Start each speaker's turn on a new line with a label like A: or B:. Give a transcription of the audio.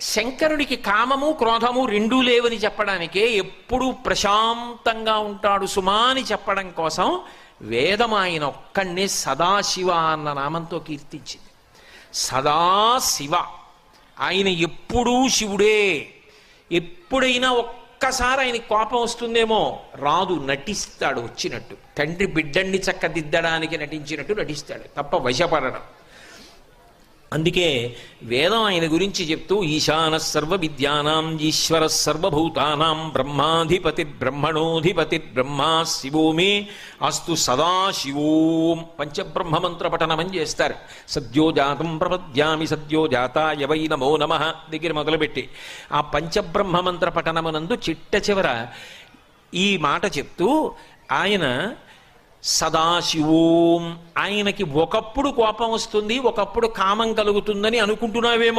A: శంకరుడికి కామము క్రోధము రెండూ లేవని చెప్పడానికే ఎప్పుడూ ప్రశాంతంగా ఉంటాడు సుమా అని చెప్పడం కోసం వేదం ఆయన ఒక్కడినే సదాశివ అన్న నామంతో కీర్తించింది. సదాశివ. ఆయన ఎప్పుడూ శివుడే. ఎప్పుడైనా ఒక్కసారి ఆయన కోపం వస్తుందేమో రాదు నటిస్తాడు వచ్చినట్టు. తండ్రి బిడ్డన్ని చక్కదిద్దడానికి నటించినట్టు నటిస్తాడు తప్ప వశపడడం. అందుకే వేదం ఆయన గురించి చెప్తూ ఈశాన సర్వ విద్యానాం ఈశ్వర సర్వభూతానాం బ్రహ్మాధిపతి బ్రహ్మణోధిపతి బ్రహ్మా శివోమి అస్తు సదాశివోం పంచబ్రహ్మ మంత్ర పఠనమని చేస్తారు సద్యోజాతం ప్రపద్యామి సద్యోజాతాయ వై నమో నమ దగ్గర మొదలుపెట్టి. ఆ పంచబ్రహ్మ మంత్ర పఠనమునందు చిట్ట చివర ఈ మాట చెప్తూ ఆయన సదాశివోం. ఆయనకి ఒకప్పుడు కోపం వస్తుంది ఒకప్పుడు కామం కలుగుతుందని అనుకుంటున్నావేమో.